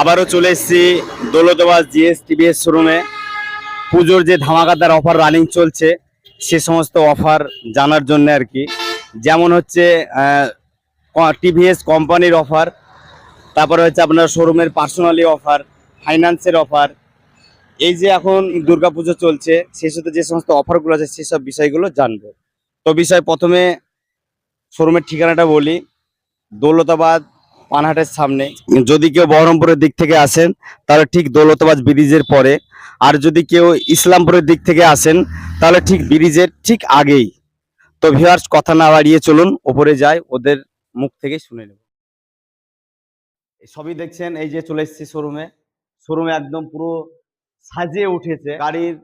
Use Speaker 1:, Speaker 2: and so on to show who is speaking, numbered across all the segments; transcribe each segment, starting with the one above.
Speaker 1: আবারও চলে এসেছি দৌলতাবাদ জিএস টিভিএস শোরুমে। পুজোর যে ধামাকাদার অফার রানিং চলছে, সে সমস্ত অফার জানার জন্য আর কি। যেমন হচ্ছে টিভিএস কোম্পানির অফার তারপরে হচ্ছে আপনার শোরুমের পার্সোনালি অফার ফাইন্যান্সের অফার এই যে এখন দুর্গাপুজো চলছে, সেই সাথে যে সমস্ত অফারগুলো আছে সেসব বিষয়গুলো জানব। তো বিষয় প্রথমে, শোরুমের ঠিকানাটা বলি। দৌলতাবাদ পানহাটের সামনে। যদি কেউ বহরমপুরের দিক থেকে আসেন, তাহলে ঠিক দৌলতাবাদ ব্রিজের পরে। আর যদি কেউ ইসলামপুরের দিক থেকে আসেন, তাহলে ঠিক ব্রিজের ঠিক আগেই। তো ভিউয়ার্স কথা না বাড়িয়ে চলুন ওপরে যাই, ওদের মুখ থেকে শুনে নেব। সবই দেখছেন, এই যে চলে এসেছি শোরুমে শোরুমে একদম পুরো সাজিয়ে উঠেছে। গাড়ির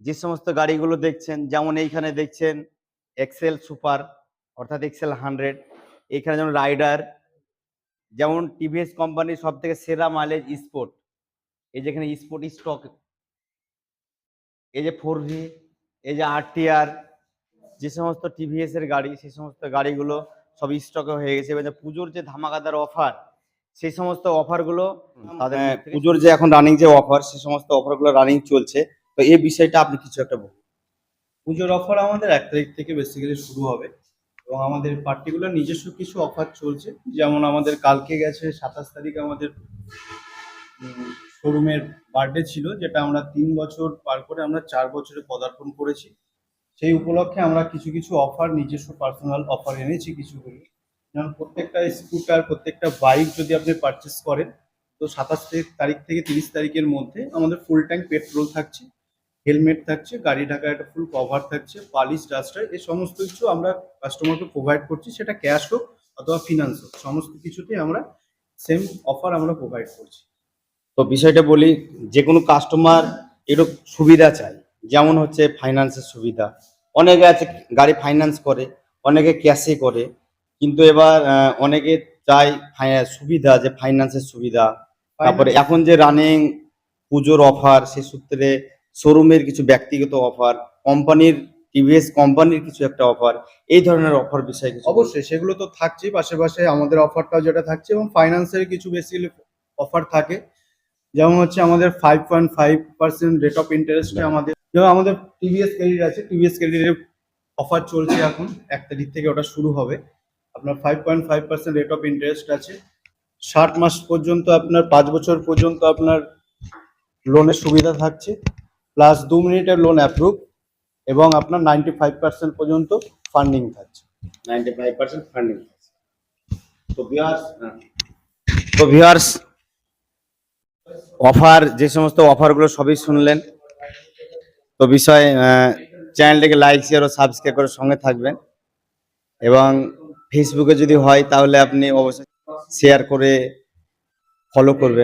Speaker 1: যে সমস্ত গাড়িগুলো দেখছেন, যেমন এইখানে দেখছেন এক্সেল সুপার অর্থাৎ এক্সেল হান্ড্রেড এখানে যেমন রাইডার যেমন টিভিএস কোম্পানির সব থেকে সেরা মাইলেজ স্পোর্ট এই যেখানে স্পোর্ট স্টক এই যে ফোর ভি এই যে আর যে সমস্ত টিভিএস এর গাড়ি সেই সমস্ত গাড়িগুলো সব স্টকে হয়ে গেছে। এবার পুজোর যে ধামাকাদার অফার সেই সমস্ত অফারগুলো তাদের
Speaker 2: হ্যাঁ,
Speaker 1: পুজোর যে এখন রানিং যে অফার সেই সমস্ত অফারগুলো রানিং চলছে। তো এই বিষয়টা আপনি কিছু একটা বলুন।
Speaker 2: পুজোর অফার আমাদের এক তারিখ থেকে বেসিক্যালি শুরু হবে। এবং আমাদের পার্টিকুলার নিজস্ব কিছু অফার চলছে। যেমন আমাদের কালকে গেছে সাতাশ তারিখ আমাদের শোরুমের বার্থডে ছিল, যেটা আমরা তিন বছর পার করে আমরা চার বছরে পদার্পণ করেছি। সেই উপলক্ষে আমরা কিছু কিছু অফার নিজস্ব পার্সোনাল অফার এনেছি কিছুগুলো। যেমন প্রত্যেকটা স্কুটার প্রত্যেকটা বাইক যদি আপনি পারচেস করেন, তো সাতাশ তারিখ থেকে তিরিশ তারিখের মধ্যে আমাদের ফুল ট্যাঙ্ক পেট্রোল থাকছে। হেলমেট থাকছে গাড়ি ঢাকার একটা ফুল কভার থাকছে পালিশ ডাস্টার এই সমস্ত কিছু আমরা কাস্টমারকে প্রোভাইড করছি। সেটা ক্যাশ হোক অথবা ফিনান্স হোক সমস্ত কিছুতেই আমরা সেম অফার আমরা প্রোভাইড করছি।
Speaker 1: তো বিষয়টা বলি যে কোনো কাস্টমার এরকম সুবিধা চাই যেমন হচ্ছে ফাইন্যান্সের সুবিধা। অনেকে আছে গাড়ি ফাইন্যান্স করে অনেকে ক্যাশে করে কিন্তু এবার অনেকে চাই সুবিধা যে ফাইন্যান্সের সুবিধা। তারপরে এখন যে রানিং পুজোর অফার সে সূত্রে শোরুমের কিছু ব্যক্তিগত অফার কোম্পানির টিভিএস কোম্পানির কিছু একটা অফার এই ধরনের অফার বিষয়ে কিছু
Speaker 2: অবশ্যই সেগুলো তো থাকছেই পাশাপাশি আমাদের অফারটাও যেটা থাকছে এবং ফাইন্যান্সের কিছু বেসিক্যালি অফার থাকে। যেমন হচ্ছে আমাদের five point five percent rate of ইন্টারেস্টে আমাদের যেমন আমাদের টিভিএস ক্রেডিট আছে টিভিএস ক্রেডিটের অফার চলছে এখন এক তারিখ থেকে ওটা শুরু হবে। আপনার five point five percent rate of interest আছে। ষাট মাস পর্যন্ত আপনার পাঁচ বছর পর্যন্ত আপনার লোনের সুবিধা থাকছে। প্লাস দু মিনিটের লোন অ্যাপ্রুভ এবং আপনার নাইনটি ফাইভ পার্সেন্ট পর্যন্ত ফান্ডিং থাকছে।
Speaker 1: নাইনটি ফাইভ পার্সেন্ট ফান্ডিং তো ভিউয়ার্স তো ভিউয়ার্স অফার যে সমস্ত অফারগুলো সবই শুনলেন। তো বিষয় চ্যানেলটাকে লাইক শেয়ার ও সাবস্ক্রাইব করে সঙ্গে থাকবেন। এবং ফেসবুকে যদি হয় তাহলে আপনি অবশ্যই শেয়ার করে ফলো করবেন।